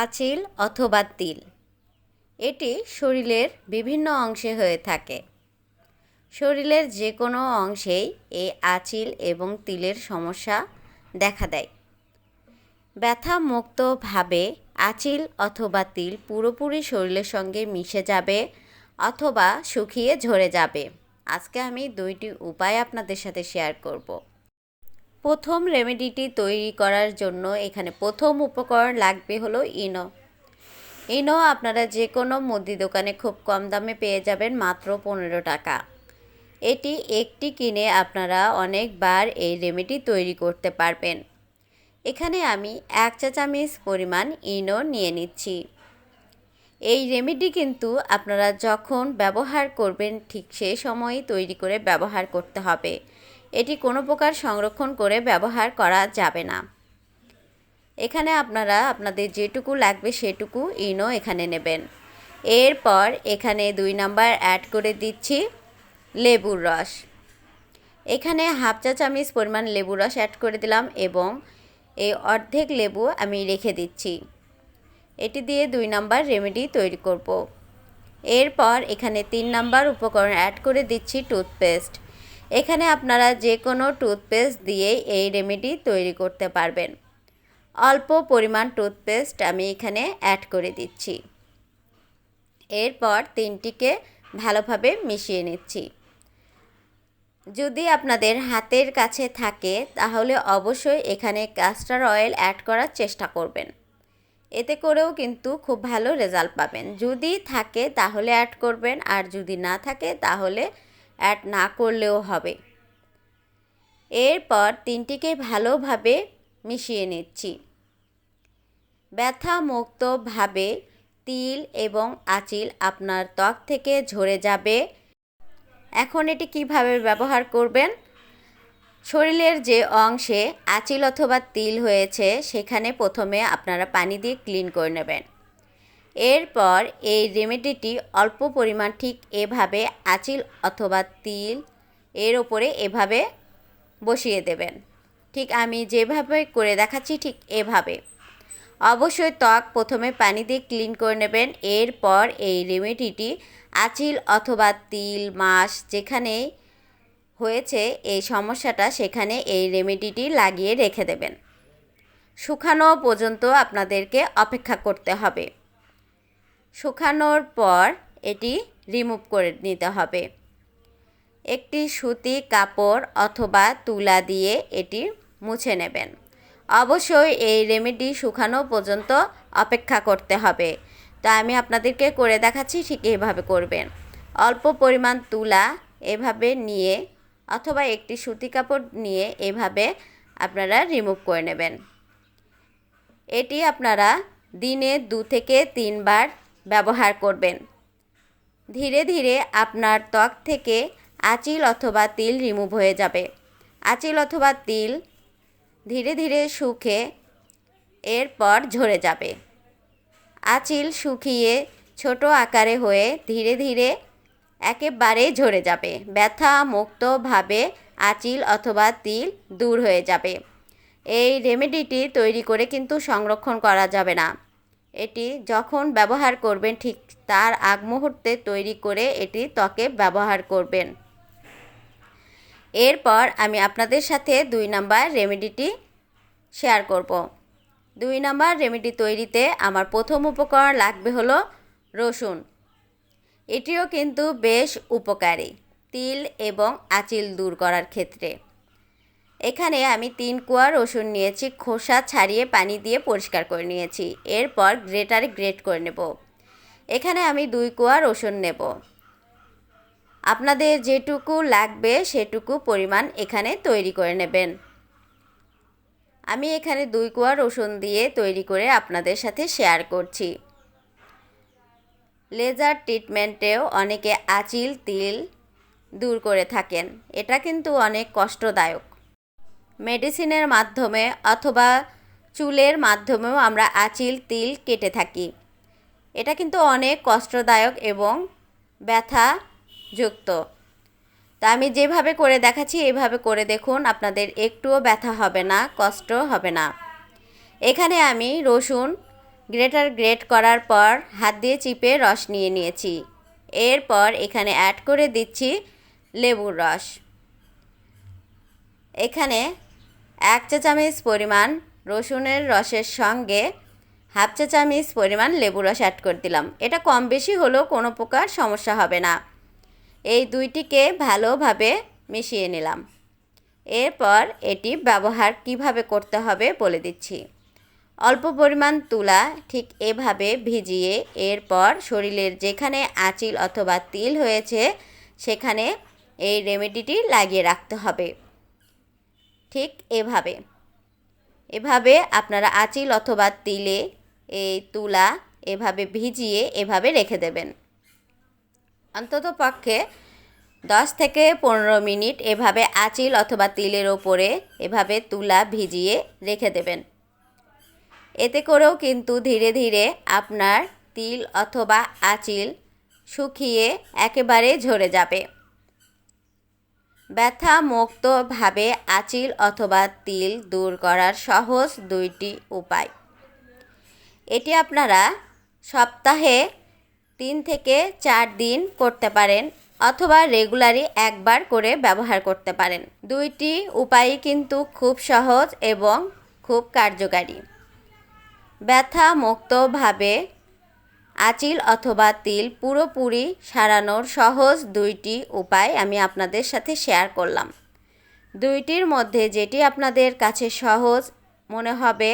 আঁচিল অথবা তিল। এটি শরীরের বিভিন্ন অংশে হয়ে থাকে। শরীরের যে কোনো অংশেই এই আঁচিল এবং তিলের সমস্যা দেখা দেয়। ব্যথা মুক্তভাবে আঁচিল অথবা তিল পুরোপুরি শরীরের সঙ্গে মিশে যাবে অথবা শুকিয়ে ঝরে যাবে। আজকে আমি দুইটি উপায় আপনাদের সাথে শেয়ার করব। প্রথম রেমেডিটি তৈরি করার জন্য এখানে প্রথম উপকরণ লাগবে হলো ইনো। ইনো আপনারা যে কোনো মুদি দোকানে খুব কম দামে পেয়ে যাবেন মাত্র পনেরো টাকা। এটি একটি কিনে আপনারা অনেকবার এই রেমেডি তৈরি করতে পারবেন। এখানে আমি এক চা চামচ পরিমাণ ইনো নিয়ে নিচ্ছি। এই রেমেডি কিন্তু আপনারা যখন ব্যবহার করবেন ঠিক সেই সময়ই তৈরি করে ব্যবহার করতে হবে। এটি কোনো প্রকার সংরক্ষণ করে ব্যবহার করা যাবে না। এখানে আপনারা আপনাদের যেটুকু লাগবে সেটুকু ইনো এখানে নেবেন। এরপর এখানে দুই নাম্বার অ্যাড করে দিচ্ছি লেবুর রস। এখানে হাফ চা চামচ পরিমাণ লেবুর রস অ্যাড করে দিলাম এবং এই অর্ধেক লেবু আমি রেখে দিচ্ছি। এটি দিয়ে দুই নাম্বার রেমেডি তৈরি করব। এরপর এখানে তিন নাম্বার উপকরণ অ্যাড করে দিচ্ছি টুথপেস্ট এখানে আপনারা যে কোনো টুথপেস্ট দিয়ে এই রেমেডি তৈরি করতে পারবেন। অল্প পরিমাণ টুথপেস্ট আমি এখানে অ্যাড করে দিচ্ছি। এরপর তিনটিকে ভালোভাবে মিশিয়ে নিচ্ছি। যদি আপনাদের হাতের কাছে থাকে, তাহলে অবশ্যই এখানে ক্যাস্টার অয়েল অ্যাড করার চেষ্টা করবেন। এতে করেও কিন্তু খুব ভালো রেজাল্ট পাবেন। যদি থাকে, তাহলে অ্যাড করবেন, আর যদি না থাকে, তাহলে অ্যাড না করলেও হবে। এরপর তিনটিকে ভালোভাবে মিশিয়ে নিচ্ছি। ব্যথা মুক্তভাবে তিল এবং আঁচিল আপনার ত্বক থেকে ঝরে যাবে। এখন এটি কীভাবে ব্যবহার করবেন? শরীরের যে অংশে আঁচিল অথবা তিল হয়েছে, সেখানে প্রথমে আপনারা পানি দিয়ে ক্লিন করে নেবেন। এরপর এই রেমেডিটি অল্প পরিমাণ ঠিক এভাবে আঁচিল অথবা তিল এর ওপরে এভাবে বসিয়ে দেবেন। ঠিক আমি যেভাবে করে দেখাচ্ছি ঠিক এভাবে। অবশ্যই ত্বক প্রথমে পানি দিয়ে ক্লিন করে নেবেন। এরপর এই রেমেডিটি আঁচিল অথবা তিল মাস যেখানে হয়েছে এই সমস্যাটা সেখানে এই রেমেডিটি লাগিয়ে রেখে দেবেন। শুকানো পর্যন্ত আপনাদেরকে অপেক্ষা করতে হবে। শুকানোর পর এটি রিমুভ করে নিতে হবে। একটি সুতি কাপড় অথবা তুলা দিয়ে এটি মুছে নেবেন। অবশ্যই এই রেমেডি শুকানো পর্যন্ত অপেক্ষা করতে হবে। তো আমি আপনাদেরকে করে দেখাচ্ছি, ঠিক এভাবে করবেন। অল্প পরিমাণ তুলা এভাবে নিয়ে অথবা একটি সুতি কাপড় নিয়ে এভাবে আপনারা রিমুভ করে নেবেন। এটি আপনারা দিনে দু থেকে তিনবার ব্যবহার করবেন। ধীরে ধীরে আপনার ত্বক থেকে আঁচিল অথবা তিল রিমুভ হয়ে যাবে। আঁচিল অথবা তিল ধীরে ধীরে শুকে এরপর ঝরে যাবে। আঁচিল শুকিয়ে ছোট আকারে হয়ে ধীরে ধীরে একেবারে ঝরে যাবে। ব্যথা মুক্তভাবে আঁচিল অথবা তিল দূর হয়ে যাবে। এই রেমেডিটি তৈরি করে কিন্তু সংরক্ষণ করা যাবে না। এটি যখন ব্যবহার করবেন, ঠিক তার আগ মুহূর্তে তৈরি করে এটি ত্বকে ব্যবহার করবেন। এরপর আমি আপনাদের সাথে দুই নাম্বার রেমেডিটি শেয়ার করব। দুই নাম্বার রেমেডি তৈরিতে আমার প্রথম উপকরণ লাগবে হলো রসুন। এটিও কিন্তু বেশ উপকারী, তিল এবং আঁচিল দূর করার ক্ষেত্রে। এখানে আমি তিন কোয়া রসুন নিয়েছি, খোসা ছাড়িয়ে পানি দিয়ে পরিষ্কার করে নিয়েছি। এরপর গ্রেটারে গ্রেট করে নেব। এখানে আমি দুই কোয়া রসুন নেব। আপনাদের যেটুকু লাগবে সেটুকু পরিমাণ এখানে তৈরি করে নেবেন। আমি এখানে দুই কোয়া রসুন দিয়ে তৈরি করে আপনাদের সাথে শেয়ার করছি। লেজার ট্রিটমেন্টেও অনেকে আচিল, তিল দূর করে থাকেন। এটা কিন্তু অনেক কষ্টদায়ক। মেডিসিনের মাধ্যমে অথবা চুলের মাধ্যমেও আমরা আচিল, তিল কেটে থাকি। এটা কিন্তু অনেক কষ্টদায়ক এবং ব্যথাযুক্ত। তা আমি যেভাবে করে দেখাচ্ছি, এভাবে করে দেখুন, আপনাদের একটুও ব্যথা হবে না, কষ্ট হবে না। এখানে আমি রসুন গ্রেটার গ্রেট করার পর হাত দিয়ে চিপে রস নিয়ে নিয়েছি। এরপর এখানে অ্যাড করে দিচ্ছি লেবুর রস। এখানে এক চা চামচ পরিমাণ রসুনের রসের সঙ্গে হাফ চা চামচ পরিমাণ লেবু রস অ্যাড করে দিলাম। এটা কম বেশি হলেও কোনো প্রকার সমস্যা হবে না। এই দুইটিকে ভালোভাবে মিশিয়ে নিলাম। এরপর এটি ব্যবহার কীভাবে করতে হবে বলে দিচ্ছি। অল্প পরিমাণ তুলা ঠিক এভাবে ভিজিয়ে এরপর শরীরের যেখানে আঁচিল অথবা তিল হয়েছে, সেখানে এই রেমেডিটি লাগিয়ে রাখতে হবে। ঠিক এভাবে। এভাবে আপনারা আঁচিল অথবা তিলে এই তুলা এভাবে ভিজিয়ে এভাবে রেখে দেবেন। অন্তত পক্ষে দশ থেকে পনেরো মিনিট এভাবে আঁচিল অথবা তিলের ওপরে এভাবে তুলা ভিজিয়ে রেখে দেবেন। এতে করেও কিন্তু ধীরে ধীরে আপনার তিল অথবা আঁচিল শুকিয়ে একেবারে ঝরে যাবে। ব্যথা মুক্তভাবে আঁচিল অথবা তিল দূর করার সহজ দুইটি উপায়। এটি আপনারা সপ্তাহে তিন থেকে চার দিন করতে পারেন অথবা রেগুলারই একবার করে ব্যবহার করতে পারেন। দুইটি উপায়ই কিন্তু খুব সহজ এবং খুব কার্যকারী। ব্যথা মুক্তভাবে আঁচিল অথবা তিল পুরোপুরি সারানোর সহজ দুইটি উপায় আমি আপনাদের সাথে শেয়ার করলাম। দুইটির মধ্যে যেটি আপনাদের কাছে সহজ মনে হবে,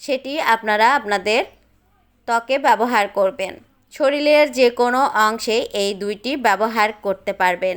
সেটি আপনারা আপনাদের ত্বকে ব্যবহার করবেন। শরীরের যে কোনো অংশে এই দুইটি ব্যবহার করতে পারবেন।